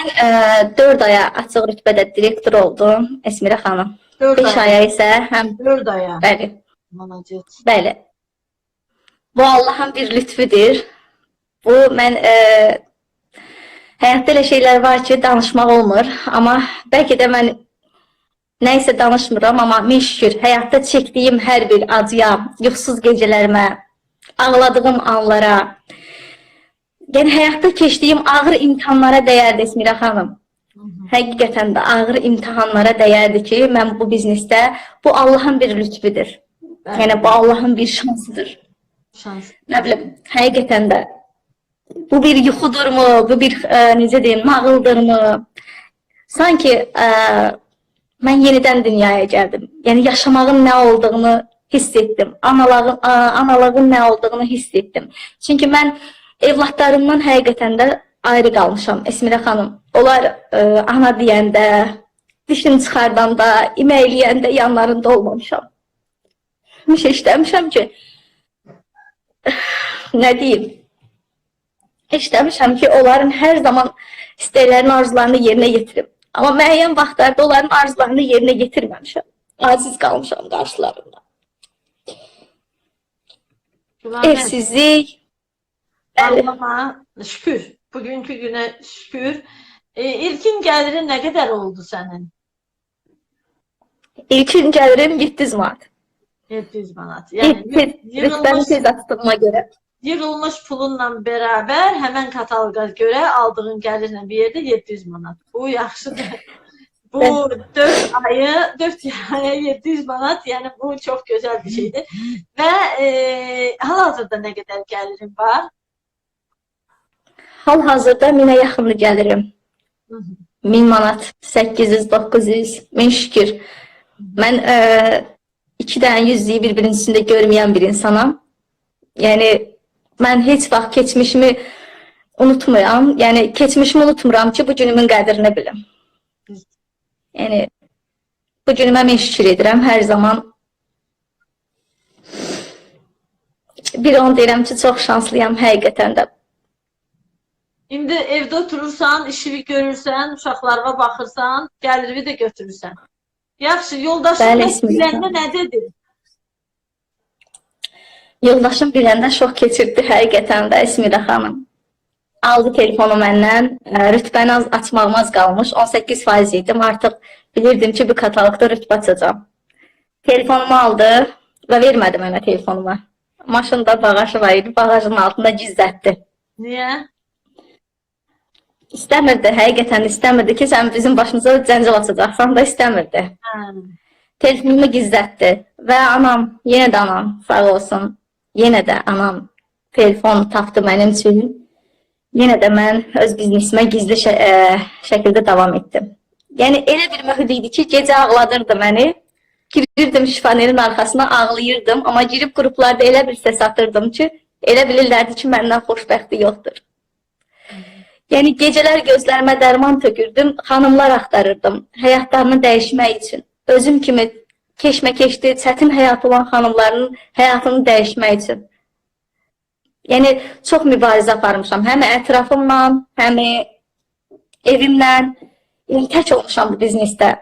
Mən ə, 4 aya açıq rütbədə direktor oldum, Əsmirə xanım. 5 aya isə həm 4 aya. Bəli. Manacət. Bəli. Bu Allahın bir lütfüdür. Bu mən ə, həyatda elə şeylər var ki, danışmaq olmur, amma bəlkə də mən nə isə danışmıram, amma min şükür həyatda çəkdiyim hər bir acıya, yuxusuz gecələrimə, ağladığım anlara, yəni həyatda keçdiyim ağır imtahanlara dəyərdi Esmirə xanım. Həqiqətən də ağır imtahanlara dəyərdi ki, mən bu biznesdə bu Allahın bir lütfüdür. Bəli. Yəni bu Allahın bir şansıdır. Şans. Nə bilim, həqiqətən də bu bir yuxudurmu, bu bir ə, necə deyim, nağıldırmı? Sanki ə, mən yenidən dünyaya gəldim. Yəni yaşamağın nə olduğunu hiss etdim. Analığın ə, analığın nə olduğunu hiss etdim. Çünki mən evlatlarımdan həqiqətən də ayrı qalmışam Esmirə xanım. Onlar ə, ana deyəndə, dişini çıxardanda, iməkləyəndə yanlarında olmamışam. Həmişə işləmişəm ki, nə deyim? İşləmişəm ki, onların hər zaman istəklərini, arzularını yerinə yetirim. Amma müəyyən vaxtlarda onların arzularını yerinə yetirməmişəm. Aciz qalmışam qarşılarında. Evsizlik. Bəli. Allah'a şükür. Bugünkü güne şükür. E, ilkin gelirin ne kadar oldu senin? İlkin gəlirim 700 manat. 700 manat. Yani Rütbəni tez açdığıma görə. yığılmış pulunla beraber hemen kataloga göre aldığın gelirle bir yerde 700 manat. Bu yaxşıdır. Bu 4 ayı, 4 aya 700 manat yani bu çok güzel bir şeydir. Ve e, hal-hazırda ne kadar gelirin var? Hal-hazırda 1000-ə yaxındır gəlirim. Hı hı. 1000 manat, 800, 900, min şükür. Mən e, iki dənə yüzlüyü bir-birinin üstündə görməyən bir insanam. Yəni mən heç vaxt keçmişimi unutmuram. Yəni keçmişimi unutmuram ki, bu günümün qədrini bilim. Yəni bu günümə min şükür edirəm hər zaman. Bir onu deyirəm ki, çox şanslıyam həqiqətən də. İndi evdə oturursan, işini görürsən, uşaqlarına baxırsan, gəlirini də götürürsən. Yaxşı, yoldaşın biləndə nə dedi? Yoldaşım biləndə şok keçirdi həqiqətən də Esmirə xanım. Aldı telefonu məndən, rütbəni az açmağım az qalmış, 18% idim. Artıq bilirdim ki, bu kataloqda rütbə açacağam. Telefonumu aldı və vermədi mənə telefonumu. Maşında bağajı var idi, bağajın altında gizlətdi. Niyə? İstəmirdi, həqiqətən istəmirdi ki, sən bizim başımıza cəncəl açacaqsan da istəmirdi. Hə. Telefonumu gizlətdi və anam, yenə də anam sağ olsun, yenə də anam telefon tapdı mənim üçün. Yenə də mən öz biznesimə gizli şə ə, şəkildə davam etdim. Yəni elə bir mühit idi ki, gecə ağladırdı məni. Girirdim şifanerin arxasına ağlayırdım, amma girib qruplarda elə bir səs atırdım ki, elə bilirlərdi ki, məndən xoşbəxti yoxdur. Yəni gecələr gözlərimə dərman tökürdüm, xanımlar axtarırdım həyatlarını dəyişmək üçün. Özüm kimi keşməkeşli, çətin həyatı olan xanımların həyatını dəyişmək üçün. Yəni çox mübarizə aparmışam, həm ətrafımla, həm evimlə. Yəni tək olmuşam bu biznesdə.